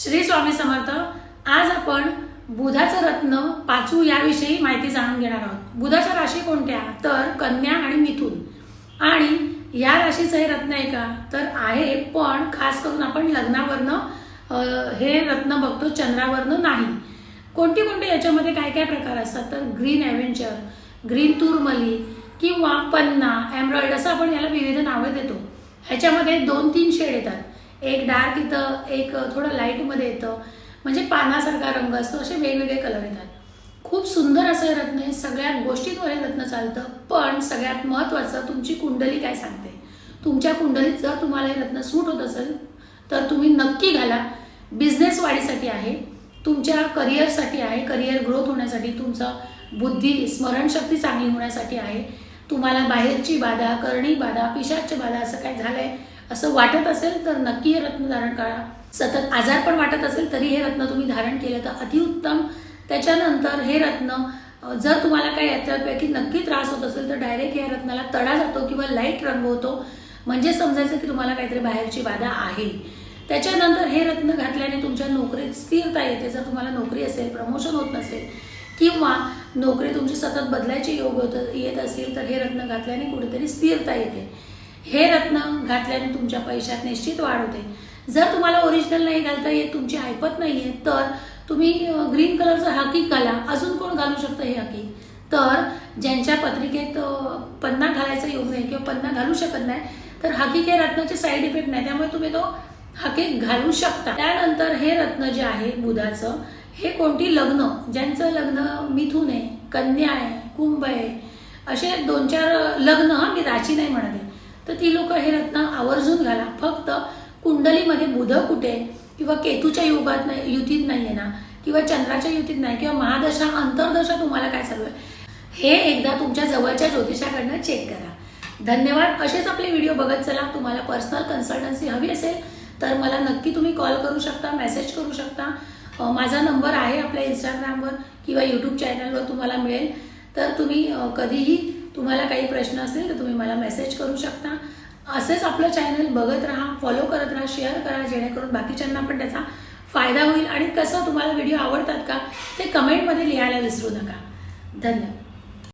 श्री स्वामी समर्थ आज आपण बुधाचं रत्न पाचू याविषयी माहिती जाणून घेणार आहोत. बुधाच्या राशी कोणत्या? तर कन्या आणि मिथून. आणि या राशीचं हे रत्न आहे का? तर आहे पण खास करून आपण लग्नावरनं हे रत्न बघतो चंद्रावरनं नाही. कोणती कोणते याच्यामध्ये काय काय प्रकार असतात? तर ग्रीन ॲव्हेंचर ग्रीन तुरमली किंवा पन्ना एम्ब्रॉइड असं आपण याला विविध नावं देतो. ह्याच्यामध्ये दोन तीन शेड येतात. एक डार्क येतं एक थोडं लाईटमध्ये येतं. म्हणजे पानासारखा रंग असतो असे वेगवेगळे कलर येतात. खूप सुंदर असं हे रत्न आहे सगळ्या गोष्टींवर हे रत्न चालतं पण सगळ्यात महत्त्वाचं तुमची कुंडली काय सांगते? तुमच्या कुंडलीत जर तुम्हाला हे रत्न सूट होत असेल तर तुम्ही नक्की घाला. बिझनेस वाढीसाठी आहे तुमच्या करिअरसाठी आहे करिअर ग्रोथ होण्यासाठी तुमचं बुद्धी स्मरणशक्ती चांगली होण्यासाठी आहे. तुम्हाला बाहेरची बाधा करणी बाधा पिशाची बाधा असं काय झालंय? असं वाटत असेल तर नक्की हे रत्न धारण करा. सतत आजार पण वाटत असेल तरी हे रत्न तुम्ही धारण केलं तर अतिउत्तम. त्याच्यानंतर हे रत्न जर तुम्हाला काही याच्यापैकी नक्की त्रास होत असेल तर डायरेक्ट या रत्नाला तडा जातो किंवा लाइट रंग होतो म्हणजे समजायचं की तुम्हाला काहीतरी बाहेरची बाधा आहे. त्याच्यानंतर हे रत्न घातल्याने तुमच्या नोकरीत स्थिरता येते. जर तुम्हाला नोकरी असेल प्रमोशन होत नसेल किंवा नोकरी तुमची सतत बदलायची योग होत येत असेल तर हे रत्न घातल्याने कुठेतरी स्थिरता येते. हे रत्न घातल्याने तुमच्या पैशात निश्चित वाढ होते. जर तुम्हाला ओरिजिनल नाही घालता येत तुमची ऐपत नाही आहे तर तुम्ही ग्रीन कलरचं हाकी घाला अजून कोण घालू शकतं हे हाकी? तर ज्यांच्या पत्रिकेत पन्ना घालायचा योग नाही किंवा पन्ना घालू शकत नाही तर हाकीक हे रत्नाचे साईड इफेक्ट नाही. त्यामुळे तुम्ही तो हाकीक घालू शकता. त्यानंतर हे रत्न जे आहे बुधाचं हे कोणती लग्न? ज्यांचं लग्न मिथून आहे कन्या आहे कुंभ आहे असे दोन चार लग्न मी राशी नाही म्हणत आहे. तर ती लोक हे रत्न आवर्जून घाला. फक्त कुंडलीमध्ये बुध कुठे? किंवा केतूच्या युगात नाही युतीत नाही आहे ना? किंवा चंद्राच्या युतीत नाही? किंवा महादशा अंतर्दशा तुम्हाला काय चालू आहे? हे एकदा तुमच्या जवळच्या ज्योतिषाकडनं चेक करा. धन्यवाद. असेच आपले व्हिडिओ बघत चला. तुम्हाला पर्सनल कन्सल्टन्सी हवी असेल तर मला नक्की तुम्ही कॉल करू शकता मेसेज करू शकता. माझा नंबर आहे आपल्या इंस्टाग्रामवर किंवा यूट्यूब चॅनलवर तुम्हाला मिळेल. तर तुम्ही कधीही तुम्हाला काही प्रश्न असेल तर तुम्ही मला मेसेज करू शकता. असेच आपलं चॅनल बघत राहा फॉलो करत राहा शेअर करा जेणेकरून बाकीच्यांना पण त्याचा फायदा होईल. आणि कसं तुम्हाला व्हिडिओ आवडतात का ते कमेंटमध्ये लिहायला विसरू नका. धन्यवाद.